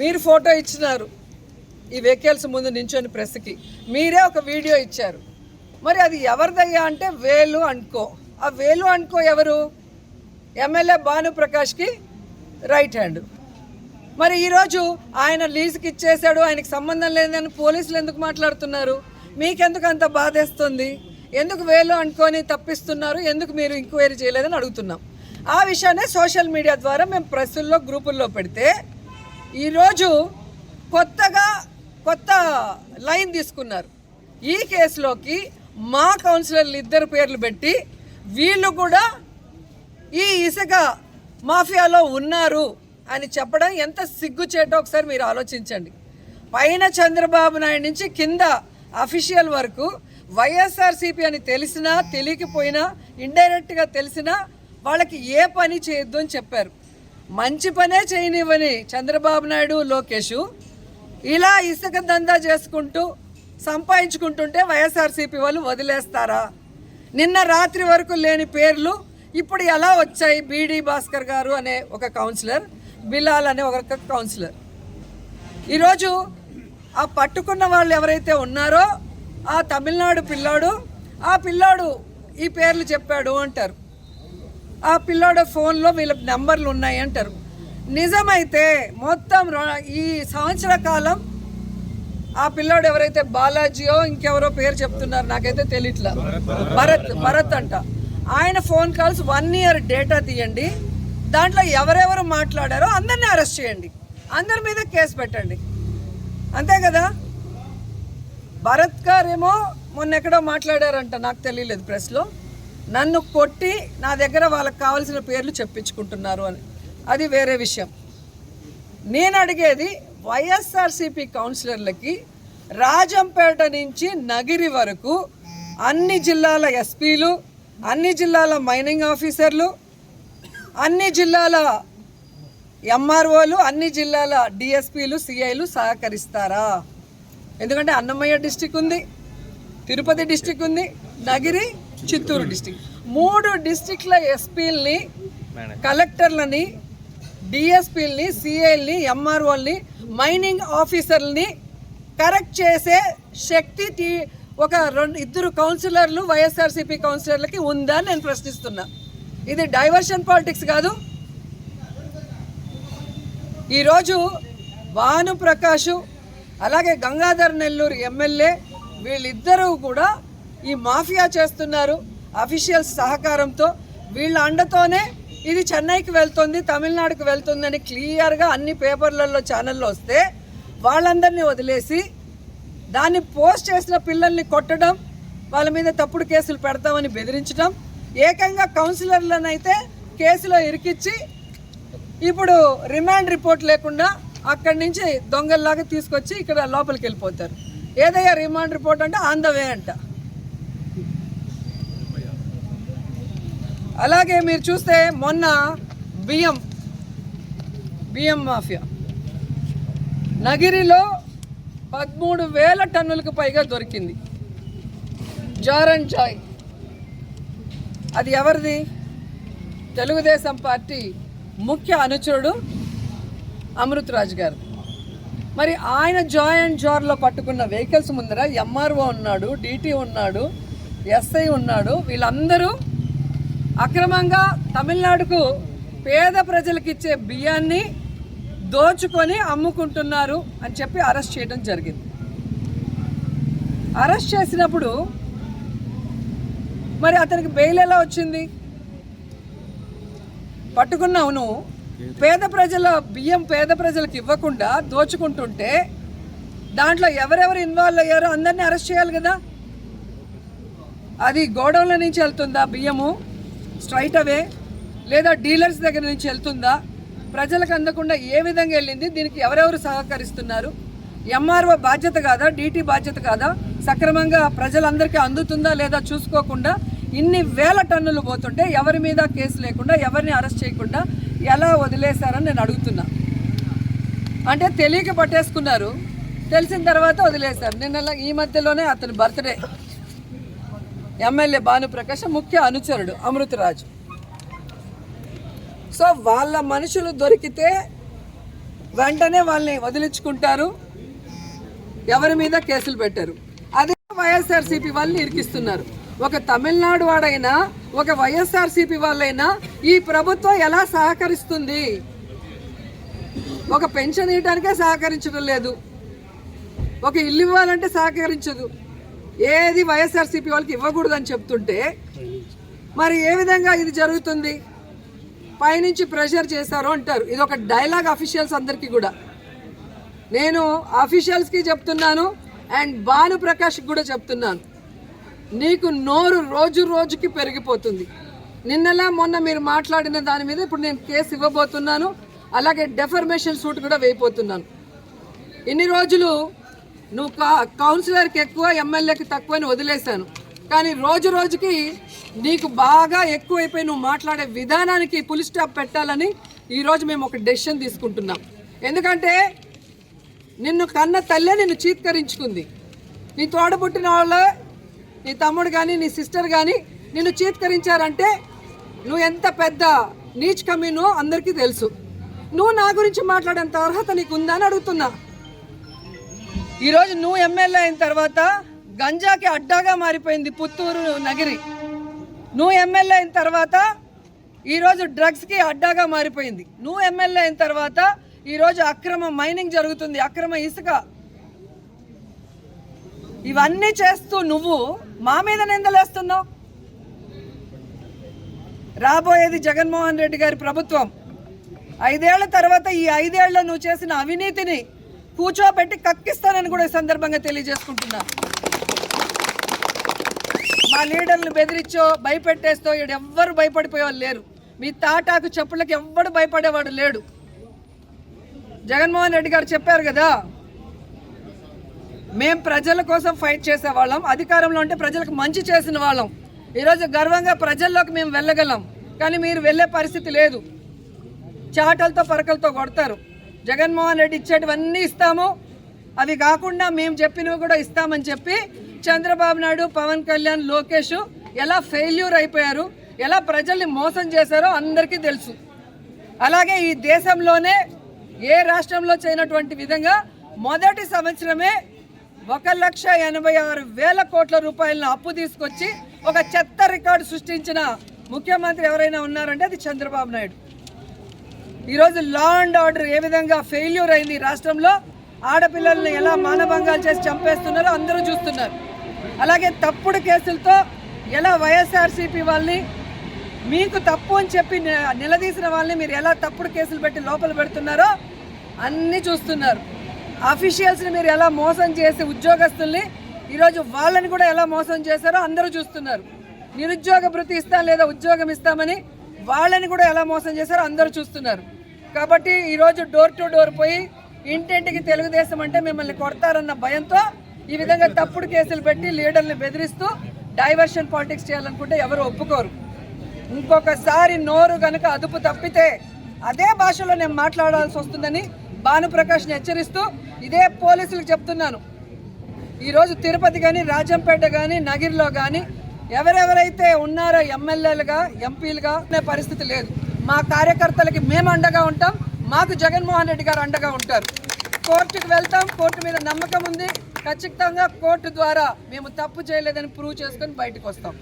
మీరు ఫోటో ఇచ్చినారు. ఈ వెహికల్స్ ముందు నించొని ప్రెస్కి. మీరే ఒక వీడియో ఇచ్చారు. మరి అది ఎవరిదయ్యా అంటే వేలు అనుకో. ఆ వేలు అనుకో ఎవరు? ఎమ్మెల్యే భానుప్రకాష్కి రైట్ హ్యాండ్. మరి ఈరోజు ఆయన లీజుకి ఇచ్చేశాడు ఆయనకి సంబంధం లేదని పోలీసులు ఎందుకు మాట్లాడుతున్నారు? మీకెందుకు అంత బాధేస్తుంది? ఎందుకు వేలు అనుకొని తప్పిస్తున్నారు? ఎందుకు మీరు ఎంక్వైరీ చేయలేదని అడుగుతున్నాం. ఆ విషయాన్ని సోషల్ మీడియా ద్వారా మేము ప్రెస్సుల్లో గ్రూపుల్లో పెడితే ఈరోజు కొత్తగా కొత్త లైన్ తీసుకున్నారు. ఈ కేసులోకి మా కౌన్సిలర్లు ఇద్దరు పేర్లు పెట్టి వీళ్ళు కూడా ఈ ఇసుక మాఫియాలో ఉన్నారు అని చెప్పడం ఎంత సిగ్గుచేటో ఒకసారి మీరు ఆలోచించండి. పైన చంద్రబాబు నాయుడు నుంచి కింద అఫీషియల్ వరకు వైఎస్ఆర్సీపీ అని తెలిసినా తెలియకపోయినా ఇండైరెక్ట్గా తెలిసినా వాళ్ళకి ఏ పని చేయొద్దు అని చెప్పారు. మంచి పనే చేయనివ్వని చంద్రబాబు నాయుడు లోకేష్ ఇలా ఇసుక దందా చేసుకుంటూ సంపాదించుకుంటుంటే వైఎస్ఆర్సీపీ వాళ్ళు వదిలేస్తారా? నిన్న రాత్రి వరకు లేని పేర్లు ఇప్పుడు ఎలా వచ్చాయి? బీడీ భాస్కర్ గారు అనే ఒక కౌన్సిలర్ బిలాల్ అనే ఒక కౌన్సిలర్. ఈరోజు ఆ పట్టుకున్న వాళ్ళు ఎవరైతే ఉన్నారో ఆ తమిళనాడు పిల్లాడు ఆ పిల్లాడు ఈ పేర్లు చెప్పాడు అంటారు. ఆ పిల్లోడ ఫోన్లో వీళ్ళ నెంబర్లు ఉన్నాయి అంటారు. నిజమైతే మొత్తం ఈ సంవత్సర కాలం ఆ పిల్లోడు ఎవరైతే బాలాజీయో ఇంకెవరో పేరు చెప్తున్నారు నాకైతే తెలియట్లా భరత్ భరత్ అంట. ఆయన phone calls one year data తీయండి. దాంట్లో ఎవరెవరు మాట్లాడారో అందరిని అరెస్ట్ చేయండి. అందరి మీద కేసు పెట్టండి. అంతే కదా? భరత్ గారేమో మొన్న ఎక్కడో మాట్లాడారంట నాకు తెలియలేదు ప్రెస్లో. నన్ను కొట్టి నా దగ్గర వాళ్ళకి కావాల్సిన పేర్లు చెప్పించుకుంటున్నారు అని. అది వేరే విషయం. నేను అడిగేది వైఎస్ఆర్సీపీ కౌన్సిలర్లకి రాజంపేట నుంచి నగిరి వరకు అన్ని జిల్లాల ఎస్పీలు అన్ని జిల్లాల మైనింగ్ ఆఫీసర్లు అన్ని జిల్లాల ఎంఆర్ఓలు అన్ని జిల్లాల డిఎస్పీలు సిఐలు సహకరిస్తారా? ఎందుకంటే అన్నమయ్య డిస్టిక్ ఉంది తిరుపతి డిస్టిక్ ఉంది నగిరి చిత్తూరు డిస్టిక్ మూడు డిస్టిక్ల ఎస్పీలని కలెక్టర్లని డిఎస్పీలని సిఐల్ని ఎంఆర్ఓల్ని మైనింగ్ ఆఫీసర్లని కరెక్ట్ చేసే శక్తి టీ ఒక రెండు ఇద్దరు కౌన్సిలర్లు వైఎస్ఆర్సీపీ కౌన్సిలర్లకి ఉందా నేను ప్రశ్నిస్తున్నా. ఇది డైవర్షన్ పాలిటిక్స్ కాదు. ఈరోజు భాను ప్రకాష్ అలాగే గంగాధర్ నెల్లూరు ఎమ్మెల్యే వీళ్ళిద్దరూ కూడా ఈ మాఫియా చేస్తున్నారు అఫీషియల్స్ సహకారంతో. వీళ్ళ అండతోనే ఇది చెన్నైకి వెళ్తుంది తమిళనాడుకు వెళ్తుందని క్లియర్గా అన్ని పేపర్లలో ఛానల్లో వస్తే వాళ్ళందరినీ వదిలేసి దాన్ని పోస్ట్ చేసిన పిల్లల్ని కొట్టడం వాళ్ళ మీద తప్పుడు కేసులు పెడతామని బెదిరించడం ఏకంగా కౌన్సిలర్లనైతే కేసులో ఇరికిచ్చి ఇప్పుడు రిమాండ్ రిపోర్ట్ లేకుండా అక్కడి నుంచి దొంగల్లాగా తీసుకొచ్చి ఇక్కడ లోపలికి వెళ్ళిపోతారు. ఏదయ్యా రిమాండ్ రిపోర్ట్ అంటే ఆన్ ద వే అంట. అలాగే మీరు చూస్తే మొన్న బియ్యం బియ్యం మాఫియా. నగిరిలో పదమూడు వేల టన్నులకు పైగా దొరికింది. జార్ అండ్ చాయ్ అది ఎవరిది? తెలుగుదేశం పార్టీ ముఖ్య అనుచరుడు అమృతరాజ్ గారు. మరి ఆయన జాయ్ అండ్ జార్లో పట్టుకున్న వెహికల్స్ ముందర ఎంఆర్ఓ ఉన్నాడు డీటీ ఉన్నాడు ఎస్ఐ ఉన్నాడు వీళ్ళందరూ అక్రమంగా తమిళనాడుకు పేద ప్రజలకు ఇచ్చే బియ్యాన్ని దోచుకొని అమ్ముకుంటున్నారు అని చెప్పి అరెస్ట్ చేయడం జరిగింది. అరెస్ట్ చేసినప్పుడు మరి అతనికి బెయిల్ ఎలా వచ్చింది? పట్టుకున్నావు నువ్వు. పేద ప్రజల బియ్యం పేద ప్రజలకు ఇవ్వకుండా దోచుకుంటుంటే దాంట్లో ఎవరెవరు ఇన్వాల్వ్ అయ్యారో అందరినీ అరెస్ట్ చేయాలి కదా? అది గోడౌన్ల నుంచి వెళ్తుందా బియ్యము? స్ట్రైట్ అవే లేదా డీలర్స్ దగ్గర నుంచి వెళ్తుందా? ప్రజలకు అందకుండా ఏ విధంగా వెళ్ళింది? దీనికి ఎవరెవరు సహకరిస్తున్నారు? ఎంఆర్ఓ బాధ్యత కాదా? డీటీ బాధ్యత కాదా? సక్రమంగా ప్రజలందరికీ అందుతుందా లేదా చూసుకోకుండా ఇన్ని వేల టన్నులు పోతుంటే ఎవరి మీద కేసు లేకుండా ఎవరిని అరెస్ట్ చేయకుండా ఎలా వదిలేశారని నేను అడుగుతున్నా. అంటే తెలియక పట్టేసుకున్నారు. తెలిసిన తర్వాత వదిలేశారు. నిన్న ఈ మధ్యలోనే అతని బర్త్డే. ఎమ్మెల్యే భానుప్రకాష్ ముఖ్య అనుచరుడు అమృతరాజు. సో వాళ్ళ మనుషులు దొరికితే వెంటనే వాళ్ళని వదిలించుకుంటారు. ఎవరి మీద కేసులు పెట్టారు. అదే వైఎస్ఆర్సీపీ వాళ్ళని ఇరికిస్తున్నారు. ఒక తమిళనాడు వాడైనా ఒక వైఎస్ఆర్సీపీ వాళ్ళైనా ఈ ప్రభుత్వం ఎలా సహకరిస్తుంది? ఒక పెన్షన్ ఇవ్వడానికే సహకరించడం లేదు. ఒక ఇల్లు ఇవ్వాలంటే సహకరించదు. ఏది వైఎస్ఆర్సీపీ వాళ్ళకి ఇవ్వకూడదని చెప్తుంటే మరి ఏ విధంగా ఇది జరుగుతుంది? పైనుంచి ప్రెషర్ చేశారు అంటారు. ఇది ఒక డైలాగ్ అఫీషియల్స్ అందరికీ కూడా. నేను అఫీషియల్స్కి చెప్తున్నాను అండ్ భాను ప్రకాష్కి కూడా చెప్తున్నాను. నీకు నోరు రోజు రోజుకి పెరిగిపోతుంది. నిన్నలా మొన్న మీరు మాట్లాడిన దాని మీద ఇప్పుడు నేను కేసు ఇవ్వబోతున్నాను. అలాగే డెఫర్మేషన్ సూట్ కూడా వేయబోతున్నాను. ఇన్ని రోజులు నువ్వు కా కౌన్సిలర్కి ఎక్కువ ఎమ్మెల్యేకి తక్కువ అని వదిలేశాను. కానీ రోజు రోజుకి నీకు బాగా ఎక్కువైపోయి నువ్వు మాట్లాడే విధానానికి పులి స్టాప్ పెట్టాలని ఈరోజు మేము ఒక డెసిషన్ తీసుకుంటున్నాం. ఎందుకంటే నిన్ను కన్న తల్లే నిన్ను చీత్కరించుకుంది. నీ తోడబుట్టిన వాళ్ళ నీ తమ్ముడు కానీ నీ సిస్టర్ కానీ నిన్ను చీత్కరించారంటే నువ్వు ఎంత పెద్ద నీచ్ కమీనో అందరికీ తెలుసు. నువ్వు నా గురించి మాట్లాడేంత అర్హత నీకు ఉందా అని అడుగుతున్నా. ఈరోజు నువ్వు ఎమ్మెల్యే అయిన తర్వాత గంజాకి అడ్డాగా మారిపోయింది పుత్తూరు నగిరి. నువ్వు ఎమ్మెల్యే అయిన తర్వాత ఈరోజు డ్రగ్స్కి అడ్డాగా మారిపోయింది. నువ్వు ఎమ్మెల్యే అయిన తర్వాత ఈరోజు అక్రమ మైనింగ్ జరుగుతుంది అక్రమ ఇసుక. ఇవన్నీ చేస్తూ నువ్వు మా మీద నిందలేస్తున్నావు. రాబోయేది జగన్మోహన్ రెడ్డి గారి ప్రభుత్వం. ఐదేళ్ళ తర్వాత ఈ ఐదేళ్ళ నువ్వు చేసిన అవినీతిని కూర్చోబెట్టి కక్కిస్తానని కూడా ఈ సందర్భంగా తెలియజేసుకుంటున్నా. మా లీడర్లు బెదిరించో భయపెట్టేస్తో ఈడ ఎవ్వరు భయపడిపోయేవాళ్ళు లేరు. మీ తాటాకు చెప్పులకి ఎవ్వడు భయపడేవాడు లేడు. జగన్మోహన్ రెడ్డి గారు చెప్పారు కదా మేం ప్రజల కోసం ఫైట్ చేసేవాళ్ళం అధికారంలో ఉంటే ప్రజలకు మంచి చేసిన వాళ్ళం. ఈరోజు గర్వంగా ప్రజల్లోకి మేము వెళ్ళగలం కానీ మీరు వెళ్ళే పరిస్థితి లేదు. చాటలతో పరకలతో కొడతారు. జగన్మోహన్ రెడ్డి ఇచ్చేటివన్నీ ఇస్తాము. అవి కాకుండా మేము చెప్పినవి కూడా ఇస్తామని చెప్పి చంద్రబాబు నాయుడు పవన్ కళ్యాణ్ లోకేష్ ఎలా ఫెయిల్యూర్ అయిపోయారు ఎలా ప్రజల్ని మోసం చేశారో అందరికీ తెలుసు. అలాగే ఈ దేశంలోనే ఏ రాష్ట్రంలో చేయనటువంటి విధంగా మొదటి సంవత్సరమే ఒక లక్ష ఎనభై ఆరు వేల కోట్ల రూపాయలను అప్పు తీసుకొచ్చి ఒక చెత్త రికార్డు సృష్టించిన ముఖ్యమంత్రి ఎవరైనా ఉన్నారంటే అది చంద్రబాబు నాయుడు. ఈరోజు లా అండ్ ఆర్డర్ ఏ విధంగా ఫెయిల్యూర్ అయింది రాష్ట్రంలో? ఆడపిల్లల్ని ఎలా మానభంగాలు చేసి చంపేస్తున్నారో అందరూ చూస్తున్నారు. అలాగే తప్పుడు కేసులతో ఎలా వైఎస్ఆర్సీపీ వాళ్ళని మీకు తప్పు అని చెప్పి నిలదీసిన వాళ్ళని మీరు ఎలా తప్పుడు కేసులు పెట్టి లోపల పెడుతున్నారో అన్నీ చూస్తున్నారు. అఫీషియల్స్ని మీరు ఎలా మోసం చేసి ఉద్యోగస్తుల్ని ఈరోజు వాళ్ళని కూడా ఎలా మోసం చేశారో అందరూ చూస్తున్నారు. నిరుద్యోగ భృతి ఇస్తాం లేదా ఉద్యోగం ఇస్తామని వాళ్ళని కూడా ఎలా మోసం చేశారో అందరూ చూస్తున్నారు. కాబట్టి ఈరోజు డోర్ టు డోర్ పోయి ఇంటింటికి తెలుగుదేశం అంటే మిమ్మల్ని కొడతారన్న భయంతో ఈ విధంగా తప్పుడు కేసులు పెట్టి లీడర్ని బెదిరిస్తూ డైవర్షన్ పాలిటిక్స్ చేయాలనుకుంటే ఎవరు ఒప్పుకోరు. ఇంకొకసారి నోరు కనుక అదుపు తప్పితే అదే భాషలో నేను మాట్లాడాల్సి వస్తుందని భానుప్రకాష్ని హెచ్చరిస్తూ ఇదే పోలీసులకు చెప్తున్నాను. ఈరోజు తిరుపతి కానీ రాజంపేట కానీ నగిరిలో కానీ ఎవరెవరైతే ఉన్నారో ఎమ్మెల్యేలుగా ఎంపీలుగా అనే పరిస్థితి లేదు. మా కార్యకర్తలకి మేము అండగా ఉంటాం. మాకు జగన్మోహన్ రెడ్డి గారు అండగా ఉంటారు. కోర్టుకు వెళ్తాం. కోర్టు మీద నమ్మకం ఉంది. ఖచ్చితంగా కోర్టు ద్వారా మేము తప్పు చేయలేదని ప్రూవ్ చేసుకొని బయటకు వస్తాం.